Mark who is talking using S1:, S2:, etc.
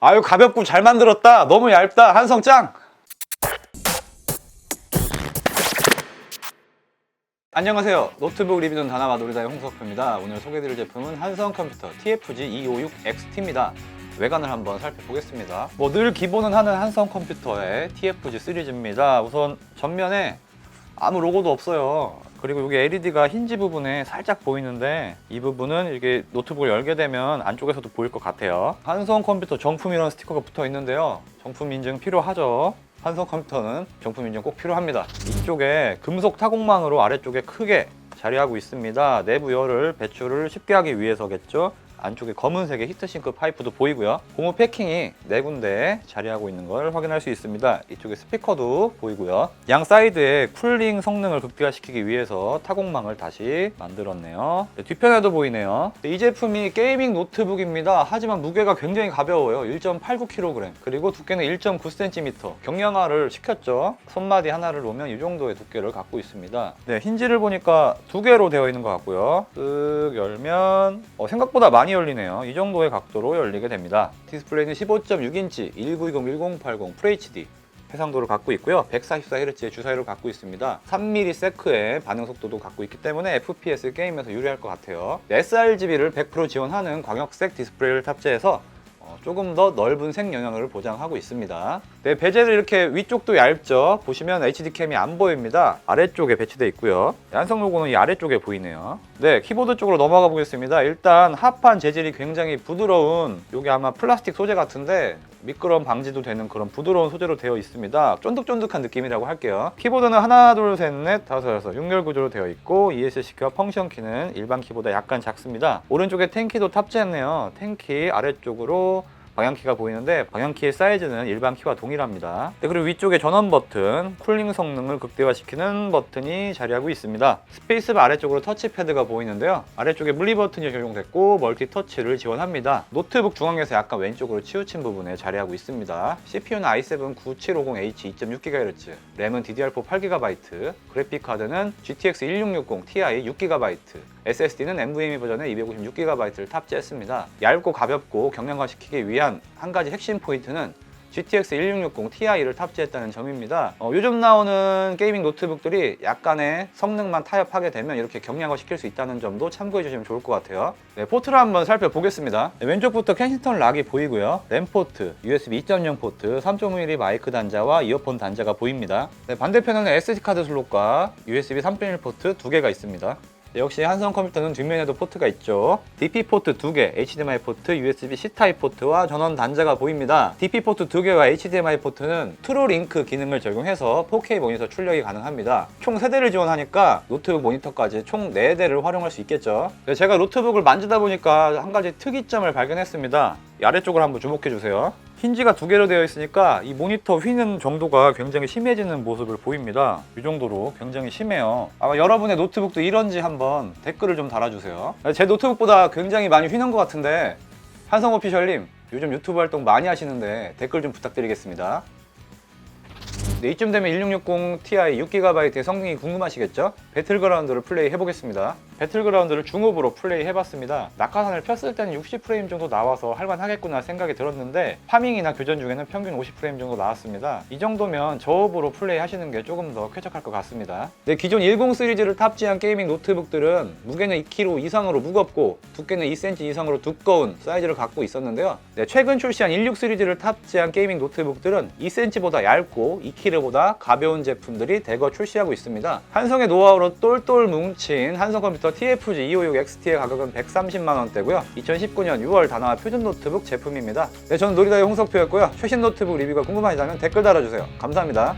S1: 아유 가볍고 잘 만들었다. 너무 얇다. 한성 짱. 안녕하세요. 노트북 리뷰는 다나와 놀이다의 홍석표입니다. 오늘 소개해드릴 제품은 한성 컴퓨터 TFG 256XT입니다. 외관을 한번 살펴보겠습니다. 뭐 늘 기본은 하는 한성 컴퓨터의 TFG 시리즈입니다. 우선 전면에 아무 로고도 없어요. 그리고 여기 LED가 힌지 부분에 살짝 보이는데 이 부분은 이게 노트북을 열게 되면 안쪽에서도 보일 것 같아요. 한성 컴퓨터 정품이라는 스티커가 붙어 있는데요. 정품 인증 필요하죠. 한성 컴퓨터는 정품 인증 꼭 필요합니다. 이쪽에 금속 타공망으로 아래쪽에 크게 자리하고 있습니다. 내부 열을 배출을 쉽게 하기 위해서겠죠. 안쪽에 검은색의 히트싱크 파이프도 보이고요. 고무 패킹이 네 군데 자리하고 있는 걸 확인할 수 있습니다. 이쪽에 스피커도 보이고요. 양 사이드에 쿨링 성능을 극대화시키기 위해서 타공망을 다시 만들었네요. 네, 뒤편에도 보이네요. 네, 이 제품이 게이밍 노트북입니다. 하지만 무게가 굉장히 가벼워요. 1.89kg. 그리고 두께는 1.9cm. 경량화를 시켰죠. 손마디 하나를 놓으면 이 정도의 두께를 갖고 있습니다. 네, 힌지를 보니까 두 개로 되어 있는 것 같고요. 쓱 열면 어, 생각보다 많이 열리네요. 이 정도의 각도로 열리게 됩니다. 디스플레이는 15.6인치 1920-1080 FHD 해상도를 갖고 있고요. 144Hz의 주사위를 갖고 있습니다. 3mm 세크의 반응 속도도 갖고 있기 때문에 FPS 게임에서 유리할 것 같아요. sRGB를 100% 지원하는 광역색 디스플레이를 탑재해서 어, 조금 더 넓은 색 영향을 보장하고 있습니다. 네, 베젤은 이렇게 위쪽도 얇죠. 보시면 HD 캠이 안 보입니다. 아래쪽에 배치되어 있고요. 양성 로고는 이 아래쪽에 보이네요. 네, 키보드 쪽으로 넘어가 보겠습니다. 일단 합판 재질이 굉장히 부드러운 이게 아마 플라스틱 소재 같은데 미끄럼 방지도 되는 그런 부드러운 소재로 되어 있습니다. 쫀득쫀득한 느낌이라고 할게요. 키보드는 하나, 둘, 셋, 넷, 다섯, 여섯, 6열 구조로 되어 있고 ESC 키와 펑션 키는 일반 키보다 약간 작습니다. 오른쪽에 탱키도 탑재했네요. 탱키 아래쪽으로 방향키가 보이는데 방향키의 사이즈는 일반 키와 동일합니다. 네, 그리고 위쪽에 전원 버튼, 쿨링 성능을 극대화시키는 버튼이 자리하고 있습니다. 스페이스바 아래쪽으로 터치패드가 보이는데요. 아래쪽에 물리 버튼이 적용됐고 멀티 터치를 지원합니다. 노트북 중앙에서 약간 왼쪽으로 치우친 부분에 자리하고 있습니다. CPU는 i7 9750H 2.6GHz, 램은 DDR4 8GB, 그래픽 카드는 GTX 1660 Ti 6GB, SSD는 NVMe 버전의 256GB를 탑재했습니다. 얇고 가볍고 경량화시키기 위한 한 가지 핵심 포인트는 GTX 1660 Ti를 탑재했다는 점입니다. 어, 요즘 나오는 게이밍 노트북들이 약간의 성능만 타협하게 되면 이렇게 경량화 시킬 수 있다는 점도 참고해 주시면 좋을 것 같아요. 네, 포트를 한번 살펴보겠습니다. 네, 왼쪽부터 켄시턴 락이 보이고요. 램 포트, USB 2.0 포트, 3.5mm 마이크 단자와 이어폰 단자가 보입니다. 네, 반대편에는 SD카드 슬롯과 USB 3.1 포트 두 개가 있습니다. 네, 역시 한성 컴퓨터는 뒷면에도 포트가 있죠. DP 포트 2개, HDMI 포트, USB-C 타입 포트와 전원 단자가 보입니다. DP 포트 2개와 HDMI 포트는 트루링크 기능을 적용해서 4K 모니터 출력이 가능합니다. 총 3대를 지원하니까 노트북 모니터까지 총 4대를 활용할 수 있겠죠. 네, 제가 노트북을 만지다 보니까 한 가지 특이점을 발견했습니다. 이 아래쪽을 한번 주목해 주세요. 힌지가 두 개로 되어 있으니까 이 모니터 휘는 정도가 굉장히 심해지는 모습을 보입니다. 이 정도로 굉장히 심해요. 아마 여러분의 노트북도 이런지 한번 댓글을 좀 달아주세요. 제 노트북보다 굉장히 많이 휘는 것 같은데 한성 오피셜님 요즘 유튜브 활동 많이 하시는데 댓글 좀 부탁드리겠습니다. 네, 이쯤 되면 1660 Ti 6GB의 성능이 궁금하시겠죠? 배틀그라운드를 플레이 해보겠습니다. 배틀그라운드를 중업으로 플레이 해봤습니다. 낙하산을 폈을 때는 60프레임 정도 나와서 할만하겠구나 생각이 들었는데 파밍이나 교전 중에는 평균 50프레임 정도 나왔습니다. 이 정도면 저업으로 플레이 하시는 게 조금 더 쾌적할 것 같습니다. 네, 기존 10 시리즈를 탑재한 게이밍 노트북들은 무게는 2kg 이상으로 무겁고 두께는 2cm 이상으로 두꺼운 사이즈를 갖고 있었는데요. 네, 최근 출시한 16 시리즈를 탑재한 게이밍 노트북들은 2cm보다 얇고 2kg 보다 가벼운 제품들이 대거 출시하고 있습니다. 한성의 노하우로 똘똘 뭉친 한성 컴퓨터 TFG 256XT의 가격은 130만 원대고요. 2019년 6월 다나와 표준 노트북 제품입니다. 네, 저는 놀이다의 홍석표였고요. 최신 노트북 리뷰가 궁금하시다면 댓글 달아주세요. 감사합니다.